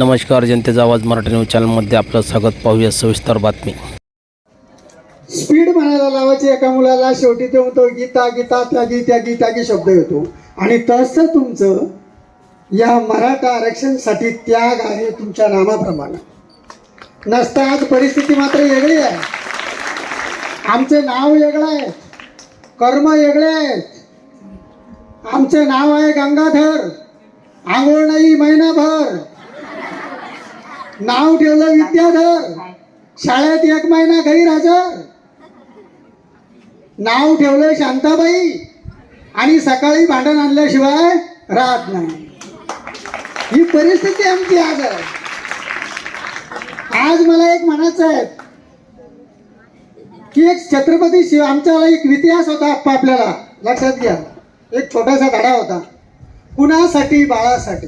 नमस्कार जनतेचा आवाज मराठी न्यूज चॅनलमध्ये आपलं स्वागत. पाहूया सविस्तर बातमी. स्पीड म्हणायला लावायची एका मुलाला शेवटी ते म्हणतो गीता गीता त्यागी त्यागी त्यागी शब्द येतो. आणि तसं तुमचं या मराठा आरक्षणसाठी त्याग आहे तुमच्या नामाप्रमाणे. नसता आज परिस्थिती मात्र वेगळी आहे. आमचे नाव वेगळं आहे. कर्म वेगळे आहेत. आमचे नाव आहे गंगाधर. आंघोळ नाही महिनाभर. नाव ठेवलं विद्याधर. शाळेत एक महिना गैरहजर नाव ठेवलं शांताबाई. आणि सकाळी भांडण आणल्याशिवाय राहत नाही. ही परिस्थिती आमची आज आहे. आज मला एक म्हणायचं आहे की एक छत्रपती शिव आमचा एक इतिहास होता आप्पा आपल्याला. लक्षात घ्या. एक छोटासा धडा होता. कुणासाठी? बाळासाठी.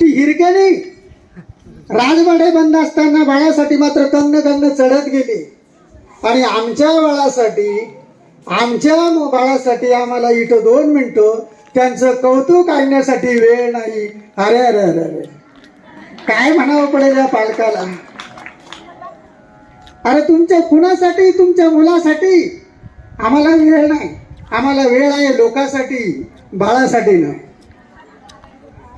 ती हिरक्याने राजवाडे बंद असताना बाळासाठी मात्र तन्न तन्न चढत गेली. आणि आमच्या बाळासाठी आमच्या मो- बाळासाठी आम्हाला इथं दोन मिनटं त्यांचं कौतुक आणण्यासाठी वेळ नाही. अरे अरे अरे अरे. काय म्हणावं पडेल या पालकाला? अरे तुमच्या कुणासाठी? तुमच्या मुलासाठी? आम्हाला वेळ नाही. आम्हाला वेळ आहे लोकांसाठी बाळासाठी नाही.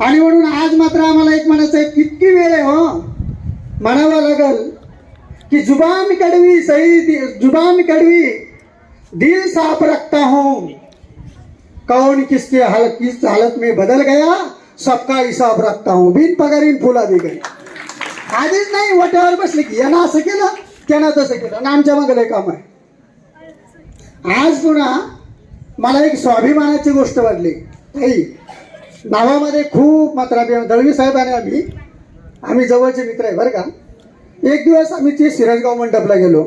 आणि म्हणून आज मात्र आम्हाला एक म्हणायचं आहे कितकी वेळ आहे हो? म्हणावं लागल की जुबान कड़वी सही जुबान कड़वी दिल साफ रखता हूँ. कौन किसके हाल किस हालत में बदल गया सबका हिसाब रखता हूँ. बिन पगारीन फुला दे गई. आधीच नाही वाट्यावर बसले की यानं असं केलं त्यानं तसं केलं आणि आमच्या मागलं काम आहे. आज पुन्हा मला एक स्वाभिमानाची गोष्ट वाटली. ताई नावामध्ये खूप मात्र आम्ही दळवी साहेब आणि आम्ही आम्ही जवळचे मित्र आहे बरं का. एक दिवस आम्ही ते सिरजगाव मंडपला गेलो.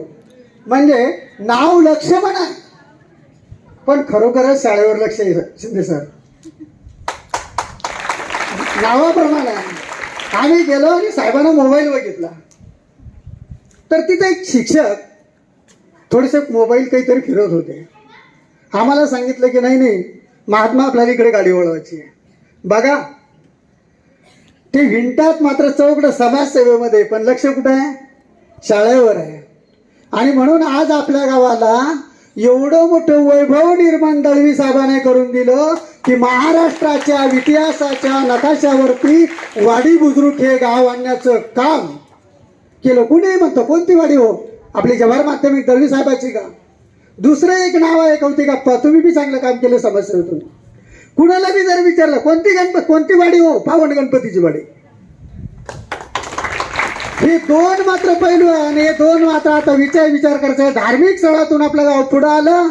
म्हणजे नाव लक्ष म्हणा. पण खरोखरच शाळेवर लक्ष शिंदे सर. नावाप्रमाणे आम्ही गेलो आणि साहेबांना मोबाईल बघितला. तर तिथे एक शिक्षक थोडेसे मोबाईल काहीतरी फिरवत होते. आम्हाला सांगितलं की नाही नाही महात्मा आपल्याला इकडे गाडी वळवायची आहे. बघा. ते विंटात मात्र चौकड समाजसेवेमध्ये पण लक्ष कुठं आहे? शाळेवर आहे. आणि म्हणून आज आपल्या गावाला एवढं मोठं वैभव निर्माण दळवी साहेबाने करून दिलं की महाराष्ट्राच्या इतिहासाच्या नकाशावरती वाडी बुजुर्ग हे गाव आणण्याचं काम केलं. कुणी म्हणतो? कोणती वाडी हो? आपली जवाहर माध्यमिक दळवी साहेबाची का? दुसरं एक नाव आहे कौतिकाप्पा तुम्ही बी चांगलं काम केलं समाजसेवेतून. कुणाला बी जर विचारलं कोणती गणपती कोणती वाडी हो? पावन गणपतीची वाडी. हे दोन मात्र पैलू आहे आणि हे दोन मात्र आता विचार विचार करायचा. धार्मिक स्थळातून आपलं गाव पुढं आलं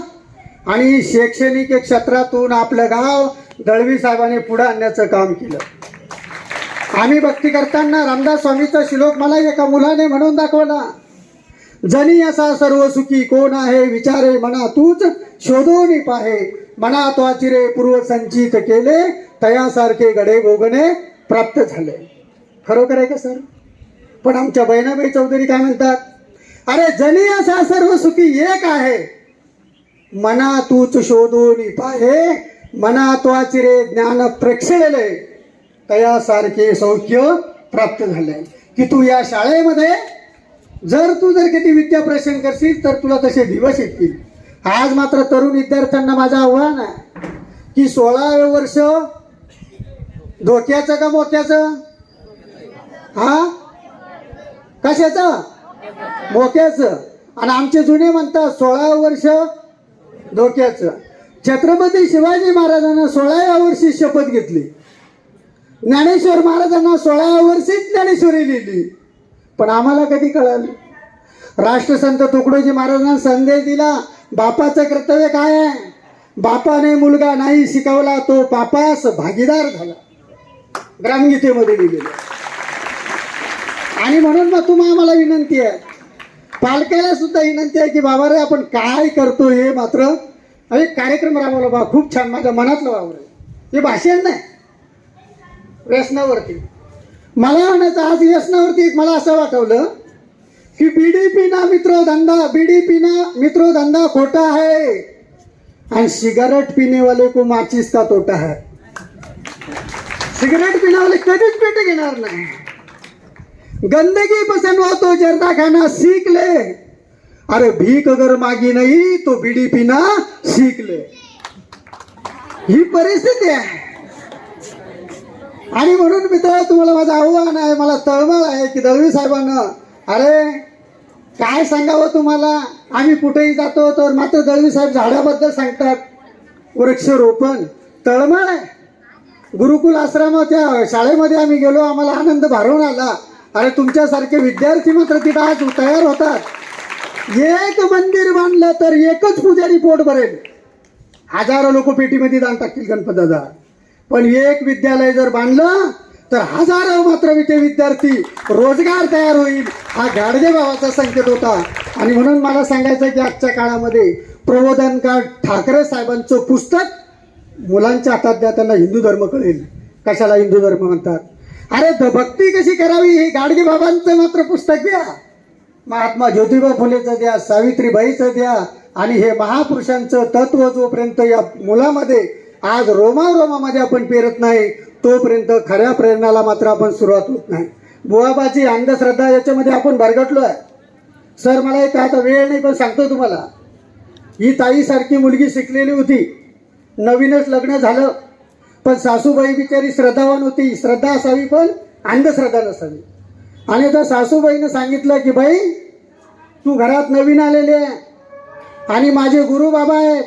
आणि शैक्षणिक क्षेत्रातून आपलं गाव दळवी साहेबांनी पुढं आणण्याचं काम केलं. आम्ही भक्ती करताना रामदास स्वामीचा श्लोक मला एका मुलाने म्हणून दाखवला. जनी असा सर्व सुखी कोण आहे विचारे मना तूच शोधून पाहे. मना तो पूर्व संचित केले तयासारखे गडे भोगणे प्राप्त झाले. खरोखर आहे का सर? पण आमच्या बहिणाबाई चौधरी काय म्हणतात? अरे जनी असा सर्व सुखी एक आहे. मना तूच शोधून पाहे मना तो ज्ञान प्रेक्षलेले तयासारखे सौख्य प्राप्त झाले. की तू या शाळेमध्ये जर तू जर किती विद्या प्रशन करशील तर तुला तसे दिवस येतील. आज मात्र तरुण विद्यार्थ्यांना माझं आव्हान आहे की सोळावे वर्ष धोक्याचं का मोक्याचं? हा? कशाचं? मोक्याचं. आणि आमचे जुने म्हणतात सोळा वर्ष धोक्याचं. छत्रपती शिवाजी महाराजांना सोळाव्या वर्षी शपथ घेतली. ज्ञानेश्वर महाराजांना सोळाव्या वर्षीच ज्ञानेश्वरी लिहिली. पण आम्हाला कधी कळलं? राष्ट्रसंत तुकडोजी महाराजांना संदेश दिला बापाचं कर्तव्य काय आहे? बापाने मुलगा नाही शिकवला तो बापास भागीदार झाला. ग्रामगीतेमध्ये लिहिलेलं आणि म्हणून मग तुम्हाला आम्हाला विनंती आहे. पालकाला सुद्धा विनंती आहे की बाबा रे आपण काय करतो हे मात्र अरे कार्यक्रम राबवला बा खूप छान माझ्या मनातलं वावर हे भाषण नाही. व्यसनावरती. मला म्हणायचं आज व्यसनावरती एक मला असं वाटवलं की बीडीपी ना मित्रो धंदा बीडीपी ना मित्रो धंदा खोटा है आणि सिगारेट पिने वाले को माचिस का तोटा है सिगरेट पिणावाले कधीच पेट घेणार नाही. गंदगी पसंद होतो जर्दा खाना सीख ले अरे भीक अगर मागी नाही तो बीडी पिना सीख ले ही परिस्थिती आहे. आणि म्हणून मित्र तुम्हाला माझं आव्हान आहे मला तळमळ आहे की दळवी साहेबांना अरे काय सांगावं तुम्हाला? आम्ही कुठेही जातो तर मात्र दळवी साहेब झाडाबद्दल सांगतात. वृक्षरोपण तळमळ आहे. गुरुकुल आश्रमाच्या शाळेमध्ये आम्ही गेलो आम्हाला आनंद भारून आला. अरे तुमच्यासारखे विद्यार्थी मात्र तिथं आज तयार होतात. एक मंदिर बांधलं तर एकच पुजारी पोट भरेल. हजारो लोक पेटीमध्ये दान टाकतील गणपताचा पण एक विद्यालय जर बांधलं तर हजारो मात्र ते विद्यार्थी रोजगार तयार होईल हा गाडगे बाबाचा संकेत होता. आणि म्हणून मला सांगायचं की आजच्या काळामध्ये प्रबोधनकार ठाकरे साहेबांचं पुस्तक मुलांच्या हातात द्या त्यांना हिंदू धर्म कळेल. कशाला हिंदू धर्म म्हणतात? अरे द- भक्ती कशी करावी हे गाडगे बाबांचं मात्र पुस्तक द्या. महात्मा ज्योतिबा फुलेचं द्या सावित्रीबाईचं द्या आणि हे महापुरुषांचं तत्व जोपर्यंत या मुलामध्ये आज रोमा रोमामध्ये आपण पेरत नाही तोपर्यंत खऱ्या प्रेरणाला मात्र आपण सुरुवात होत नाही. बुवाबाची अंधश्रद्धा याच्यामध्ये आपण भरगटलो आहे सर मला एक आता वेळ नाही पण सांगतो तुम्हाला. ही ताईसारखी मुलगी शिकलेली होती. नवीनच लग्न झालं. पण सासूबाई बिचारी श्रद्धावान होती. श्रद्धा असावी पण अंधश्रद्धा नसावी. आणि तर सासूबाईनं सांगितलं की बाई तू घरात नवीन आलेली आहे. आणि माझे गुरु बाबा आहेत.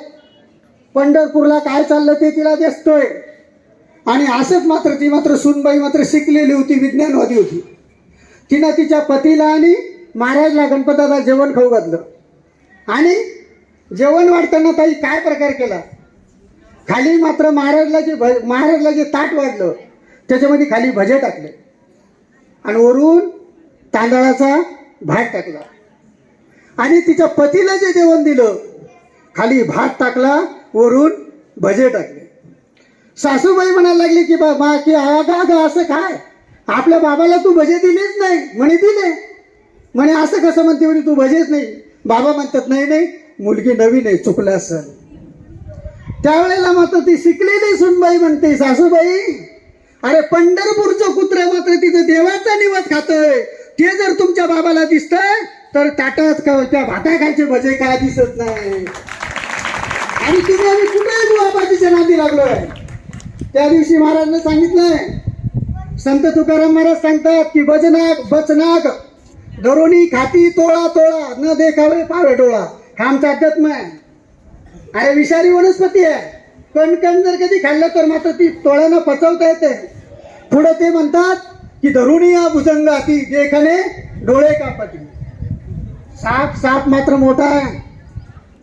पंढरपूरला काय चाललं ते तिला दिसतोय. आणि असंच मात्र ती मात्र सुनबाई मात्र शिकलेली होती विज्ञानवादी होती. तिनं तिच्या पतीला आणि महाराजला गणपताला जेवण खाऊ घातलं. आणि जेवण वाढताना ताई काय प्रकार केला? खाली मात्र महाराजला जे भ महाराजला जे ताट वाढलं त्याच्यामध्ये खाली भजे टाकले. आणि वरून तांदळाचा भात टाकला. आणि तिच्या पतीला जे जेवण दिलं खाली भात टाकला वरून भजे टाकले. सासूबाई म्हणायला लागली की बाबा की अगा अगा असं काय? आपल्या बाबाला तू भजे दिलीच नाही. म्हणे दिले. म्हणे असं कसं म्हणते म्हणे तू भजेच नाही. बाबा म्हणतात नाही नाही मुलगी नवीन आहे चुकलं असेल. त्यावेळेला मात्र ती शिकलेली सुनबाई म्हणते सासूबाई अरे पंढरपूरचं कुत्र मात्र तिथं देवाचा निवास खातोय. ते जर तुमच्या बाबाला दिसतंय तर ताटात त्या भाटा खायचे भजे काय दिसत नाही? आणि तुम्ही आम्ही कुठे बाबाजीच्या नादी लागलोय. त्या दिवशी महाराजांनी सांगितलंय. संत तुकाराम महाराज सांगतात की बजनाग बचनाग दरोनी खाती तोळा तोळा न देखावे पावे डोळा. हा आमचा अध्यात्म आहे. अरे विषारी वनस्पती आहे. कणकण जर कधी खाल्लं तर मात्र ती तोळ्यानं पचवता येते. पुढे ते म्हणतात की धरुणी या भुजंगाती देखणे डोळे कापती. साप साप मात्र मोठा आहे.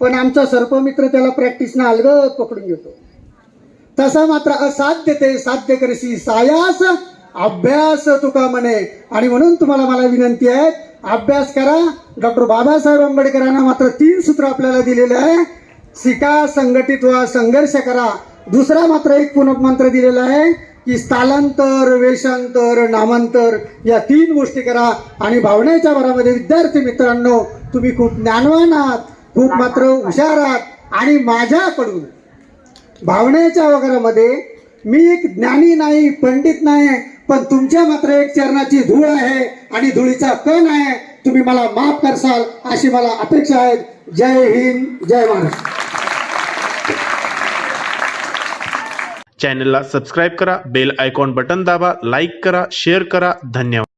पण आमचा सर्पमित्र त्याला प्रॅक्टिसनं अलगद पकडून घेतो. तसा मात्र असाध्य ते साध्य करशी सायास. अभ्यास तुका म्हणे. आणि म्हणून तुम्हाला मला विनंती आहे अभ्यास करा. डॉक्टर बाबासाहेब आंबेडकरांना मात्र तीन सूत्र आपल्याला दिलेले आहे. शिका संघटित व्हा संघर्ष करा. दुसरा मात्र एक पुनः दिलेला आहे की स्थलांतर वेषांतर नामांतर या तीन गोष्टी करा. आणि भावनेच्या भरामध्ये विद्यार्थी मित्रांनो तुम्ही खूप ज्ञानवान आहात. खूप मात्र हुशार आहात. आणि माझ्याकडून भावनेच्या वगैरेमध्ये मी एक ज्ञानी नाही पंडित नाही पण तुमच्या मात्र एक चरणाची धूळ आहे आणि धुळीचा कण आहे. तुम्ही मला माफ करसाल अशी मला अपेक्षा आहे. जय हिंद जय महाराष्ट्र चॅनलला सबस्क्राईब करा बेल आयकॉन बटन दाबा लाईक करा शेअर करा. धन्यवाद.